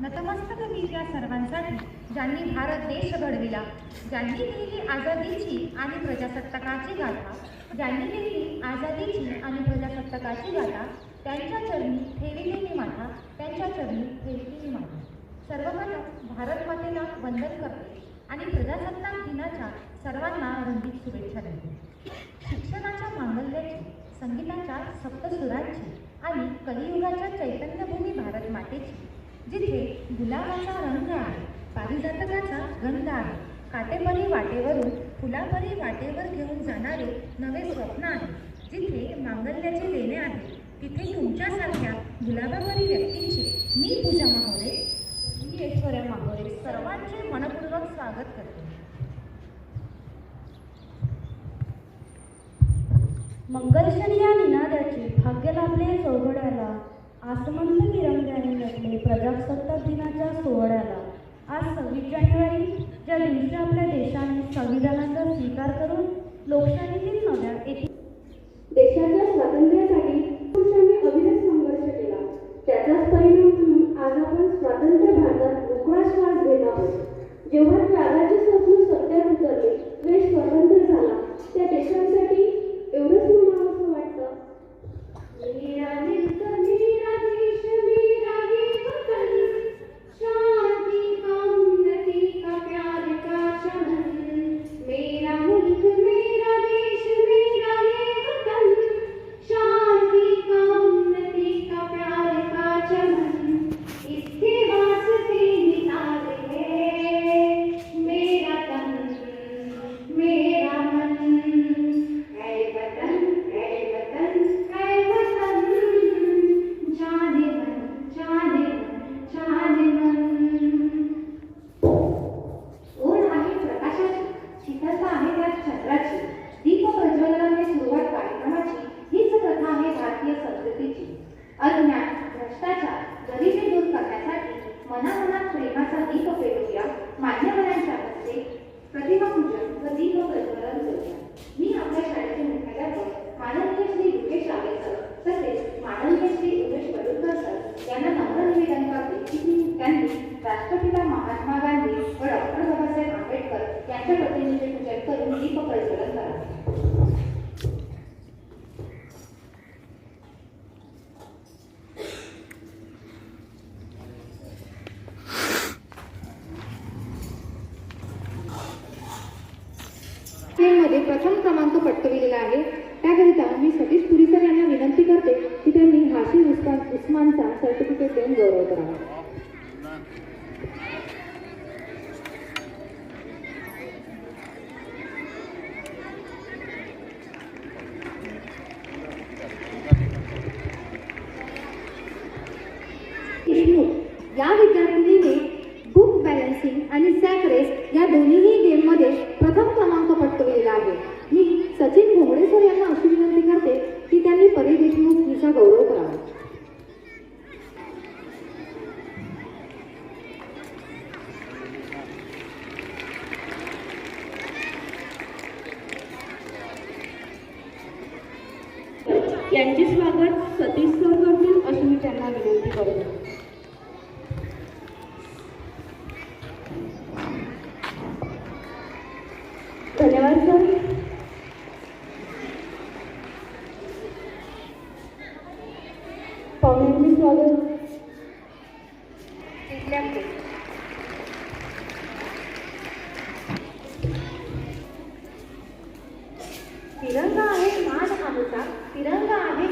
नतमस्तक मी त्या सर्वांसाठी ज्यांनी भारत देश घडविला ज्यांनी लिहिली आझादीची आणि प्रजासत्ताकाची गाथा ज्यांनी लिहिली आझादीची आणि प्रजासत्ताकाची गाथा त्यांच्या चरणी ठेविली मी माथा त्यांच्या चरणी ठेविली मी माथा. सर्वप्रथम भारत मातेला वंदन करते आणि प्रजासत्ताक दिनाच्या सर्वांना रंगीत शुभेच्छा देते. शिक्षणाच्या मांगल्याची संगीताच्या सप्तसुरांची आणि कलियुगाच्या चैतन्यभूमी भारत जिथे गुलाबाचा रंग आहे पारिजातकाचा गंध आहे. काटेपरी वाटेवरून फुलापरी वाटेवर घेऊन जाणारे नवे स्वप्न आहे. जिथे मांगल्याचे लेणे आहे तिथे तुमच्यासारख्या गुलाबापरी व्यक्तींची मी पूजा माहोरे. मी ऐश्वर्या माहोरे सर्वांचे मनपूर्वक स्वागत करते. मंगलशनी या निनादाची भाग्य लाभले सोहळ्याला आसमंत तिरंग्याने नटले प्रजासत्ताक दिनाच्या सोहळ्याला. आज सव्वीस जानेवारी ज्या दिवशी आपल्या देशाने संविधानाचा स्वीकार करून लोकशाहीतील नव्या एकी देशाच्या स्वातंत्र्यासाठी पुरुषांनी अविरत संघर्ष केला. त्याचाच परिणाम म्हणून आज आपण स्वातंत्र्य भारतात मोकळा श्वास घेत आहोत. जेव्हा शीतलता चंद्राची दीप प्रज्वलनाने सुरुवात कार्यक्रमाची हीच प्रथा आहे भारतीय संस्कृतीची. अज्ञान भ्रष्टाचार गरिबी दूर करण्यासाठी मनामनात प्रेमाचा दीप पेटवूया मान्यवरांच्या हस्ते प्रतिमापूजन व दीप प्रज्वलन करूया. मी आपल्या शाळेचे मुख्याध्यापक माननीय श्री रुकेश आवेकर तसेच माननीय श्री उमेश पडुलकर सर यांना नम्र निवेदन करते की त्यांनी राष्ट्रपिता महात्मा गांधी व डॉक्टर बाबासाहेब आंबेडकर यांच्या प्रतिनिधी करून दीप प्रज्वलन करा मध्ये प्रथम क्रमांक पटकविलेला आहे. त्याकरिता मी सती पुरी सर यांना विनंती करते की त्यांनी हाशिर उस्मान उस्मानचा सर्टिफिकेट देऊन गौरव करावा देशमुख या विद्यार्थिनीने बुक बॅलन्सिंग आणि सॅक रेस या दोन्हीही गेममध्ये प्रथम क्रमांक पटकविलेला आहे. मी सचिन घोंगडे सर यांना अशी विनंती करते की त्यांनी परी देशमुख हिचा गौरव करावा. यांचे स्वागत सतीश सर करतील अशी मी त्यांना विनंती करतो. तिरंगा आहे मान आमचा तिरंगा आहे